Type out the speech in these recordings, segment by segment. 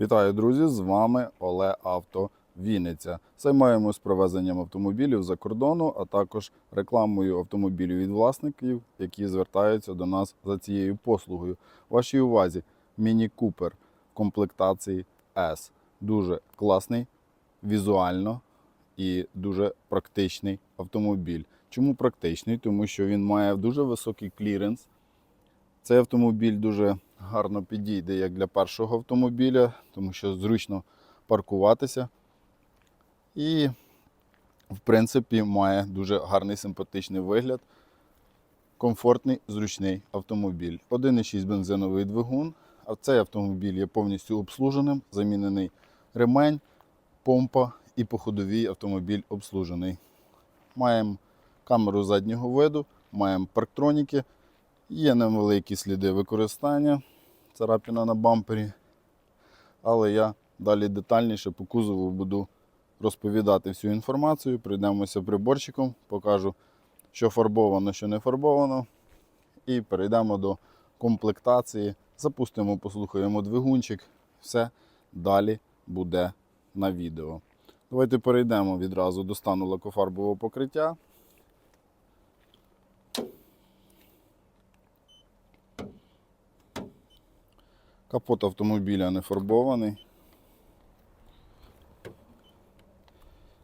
Вітаю, друзі! З вами Оле Авто Вінниця. Займаємось провезенням автомобілів за кордону, а також рекламою автомобілів від власників, які звертаються до нас за цією послугою. Вашій увазі Міні Купер комплектації S. Дуже класний, візуально і дуже практичний автомобіль. Чому практичний? Тому що він має дуже високий кліренс. Цей автомобіль дуже гарно підійде як для першого автомобіля, тому що зручно паркуватися. І, в принципі, має дуже гарний симпатичний вигляд. Комфортний, зручний автомобіль. 1,6 бензиновий двигун. А цей автомобіль є повністю обслуженим, замінений ремень, помпа і по ходовій автомобіль обслужений. Маємо камеру заднього виду, маємо парктроніки. Є невеликі сліди використання, царапіна на бампері. Але я далі детальніше по кузову буду розповідати всю інформацію. Прийдемося приборчиком, покажу, що фарбовано, що не фарбовано. І перейдемо до комплектації. Запустимо, послухаємо двигунчик. Все далі буде на відео. Давайте перейдемо відразу до стану лакофарбового покриття. Капот автомобіля не фарбований.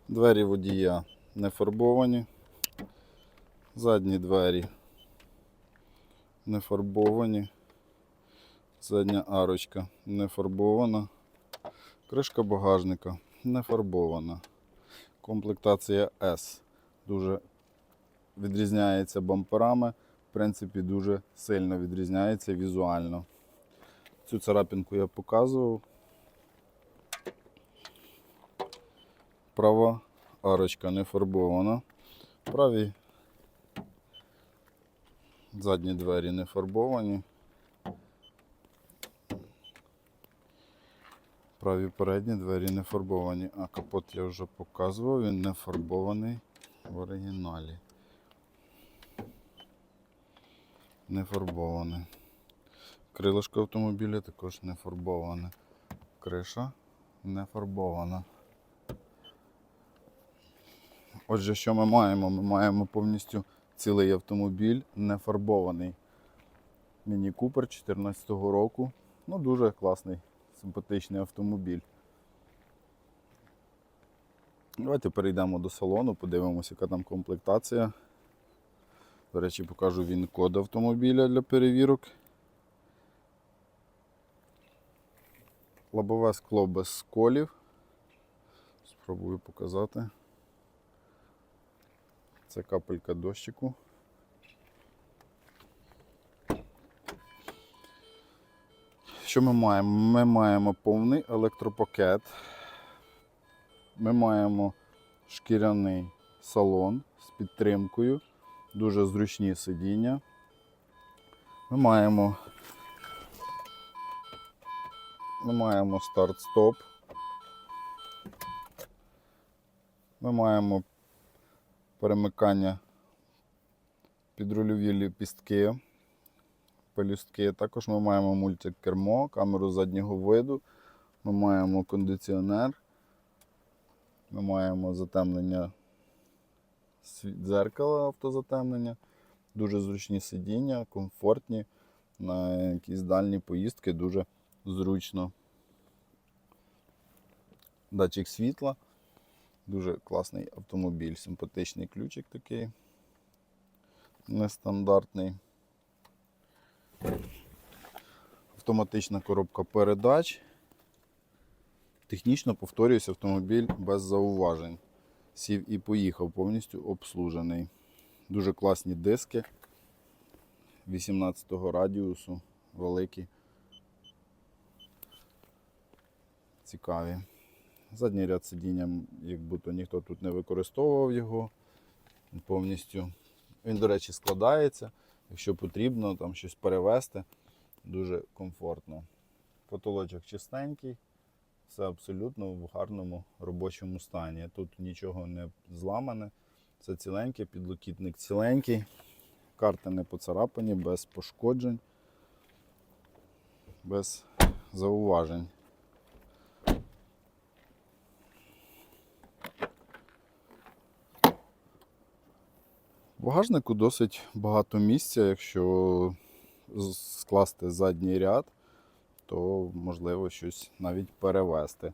Двері водія не фарбовані. Задні двері не фарбовані. Задня арочка не фарбована. Кришка багажника не фарбована. Комплектація S дуже відрізняється бамперами. В принципі, дуже сильно відрізняється візуально. Цю царапінку я показував. Права арочка не фарбована. Праві задні двері не фарбовані. Праві передні двері не фарбовані, а капот я вже показував, він не фарбований в оригіналі. Не фарбований. Крилишко автомобіля також не фарбоване. Криша не фарбована. Отже, що ми маємо? Ми маємо повністю цілий автомобіль не фарбований. Міні Купер 2014 року. Ну, дуже класний, симпатичний автомобіль. Давайте перейдемо до салону, подивимося, яка там комплектація. До речі, покажу він код автомобіля для перевірок. Лобове скло без сколів. Спробую показати. Це капелька дощику. Що ми маємо? Ми маємо повний електропакет. Ми маємо шкіряний салон з підтримкою, дуже зручні сидіння. Ми маємо ми маємо старт-стоп. Ми маємо перемикання підрульові ліпістки, пелюстки. Також ми маємо мультикермо, камеру заднього виду, ми маємо кондиціонер, ми маємо затемнення дзеркала автозатемнення, дуже зручні сидіння, комфортні. На якісь дальні поїздки дуже зручно. Датчик світла. Дуже класний автомобіль, симпатичний ключик такий. Нестандартний. Автоматична коробка передач. Технічно повторююсь, автомобіль без зауважень. Сів і поїхав, повністю обслужений. Дуже класні диски 18 радіусу, великі. Цікаві. Задній ряд сидіння, як будто ніхто тут не використовував його повністю. Він, до речі, складається. Якщо потрібно там щось перевезти, дуже комфортно. Потолочок чистенький, все абсолютно в гарному робочому стані. Тут нічого не зламане, все ціленьке, підлокітник ціленький, карти не поцарапані, без пошкоджень, без зауважень. В багажнику досить багато місця. Якщо скласти задній ряд, то можливо щось навіть перевезти.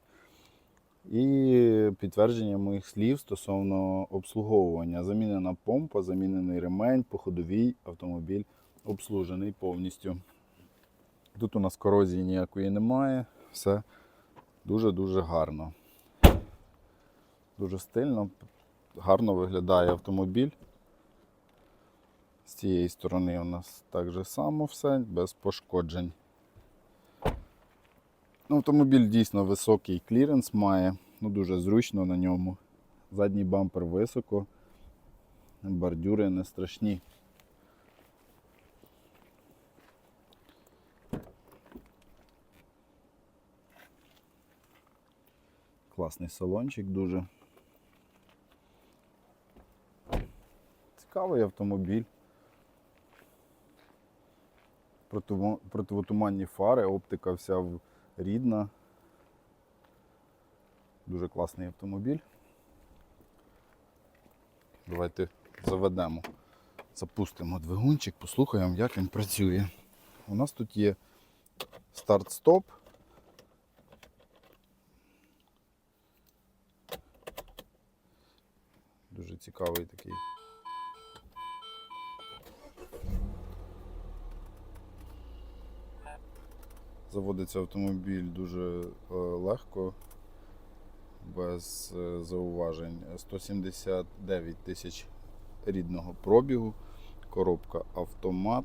І підтвердження моїх слів стосовно обслуговування. Замінена помпа, замінений ремень, походовий автомобіль обслужений повністю. Тут у нас корозії ніякої немає, все дуже-дуже гарно. Дуже стильно, гарно виглядає автомобіль. З цієї сторони у нас так же само все, без пошкоджень. Автомобіль дійсно високий кліренс має, ну дуже зручно на ньому. Задній бампер високо, бордюри не страшні. Класний салончик дуже. Цікавий автомобіль. Противо- Противотуманні фари, оптика вся рідна. Дуже класний автомобіль. Давайте заведемо, запустимо двигунчик, послухаємо, як він працює. У нас тут є старт-стоп. Дуже цікавий такий. Заводиться автомобіль дуже е, легко, без е, зауважень. 179 тисяч рідного пробігу, коробка автомат.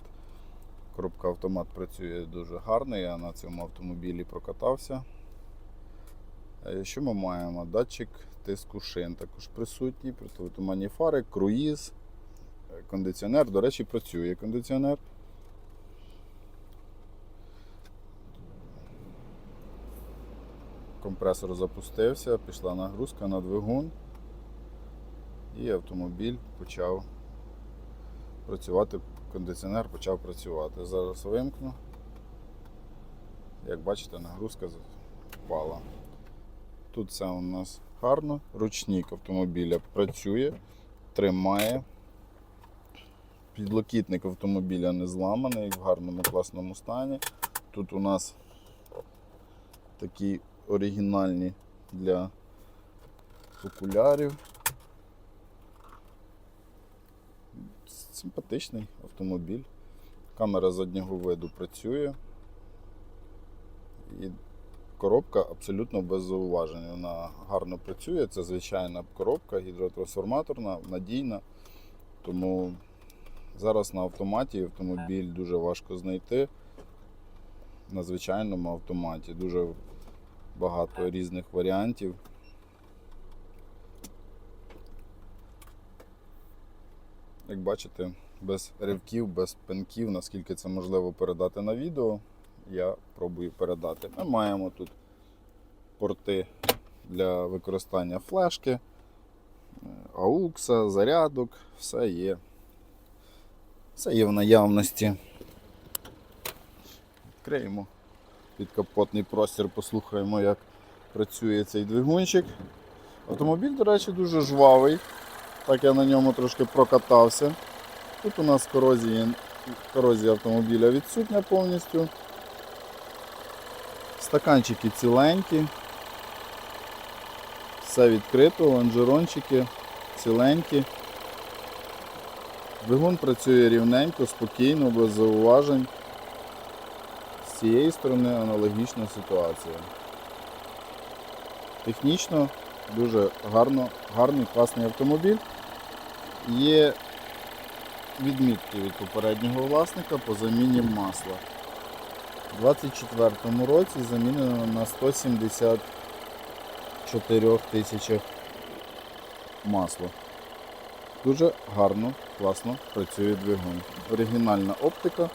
Коробка автомат працює дуже гарно, я на цьому автомобілі прокатався. Е, Що ми маємо? Датчик тиску шин також присутній, противотуманні фари, круїз, кондиціонер. До речі, працює кондиціонер. Компресор запустився, пішла нагрузка на двигун, і автомобіль почав працювати, кондиціонер почав працювати. Зараз вимкну. Як бачите, нагрузка впала. Тут все у нас гарно. Ручник автомобіля працює, тримає. Підлокітник автомобіля не зламаний, в гарному класному стані. Тут у нас такі оригінальні для окулярів. Симпатичний автомобіль. Камера заднього виду працює. І коробка абсолютно без зауважень. Вона гарно працює. Це звичайна коробка, гідротрансформаторна, надійна. Тому зараз на автоматі автомобіль дуже важко знайти. На звичайному автоматі. Дуже багато різних варіантів. Як бачите, без ривків, без пинків, наскільки це можливо передати на відео, я пробую передати. Ми маємо тут порти для використання флешки, е, аукса, зарядок, все є. Все є в наявності. Відкриємо підкапотний простір, послухаємо, як працює цей двигунчик. Автомобіль, до речі, дуже жвавий. Так я на ньому трошки прокатався. Тут у нас корозія, корозія автомобіля відсутня повністю. Стаканчики ціленькі. Все відкрито, лонжерончики ціленькі. Двигун працює рівненько, спокійно, без зауважень. Цієї сторони аналогічна ситуація. Технічно дуже гарно, гарний, класний автомобіль. Є відмітки від попереднього власника по заміні масла. У 2024 році замінено на 174 тисячах масло. Дуже гарно, класно працює двигун. Оригінальна оптика.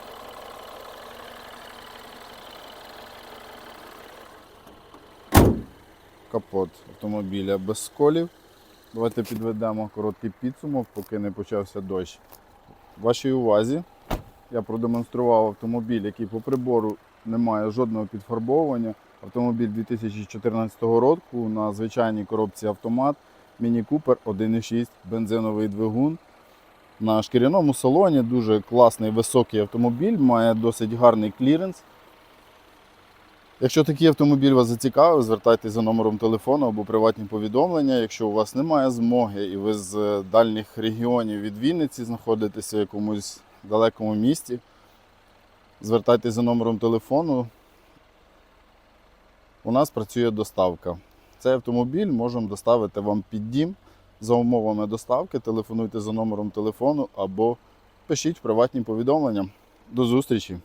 Капот автомобіля без сколів. Давайте підведемо короткий підсумок, поки не почався дощ. Вашій увазі я продемонстрував автомобіль, який по прибору не має жодного підфарбовування. Автомобіль 2014 року на звичайній коробці автомат. Міні Купер 1.6 бензиновий двигун. на шкіряному салоні. Дуже класний високий автомобіль, має досить гарний кліренс. Якщо такий автомобіль вас зацікавив, звертайтеся за номером телефону або приватні повідомлення. Якщо у вас немає змоги і ви з е, дальніх регіонів від Вінниці знаходитеся в якомусь далекому місті, звертайтеся за номером телефону. У нас працює доставка. Цей автомобіль можемо доставити вам під дім за умовами доставки. Телефонуйте за номером телефону або пишіть приватні повідомлення. До зустрічі!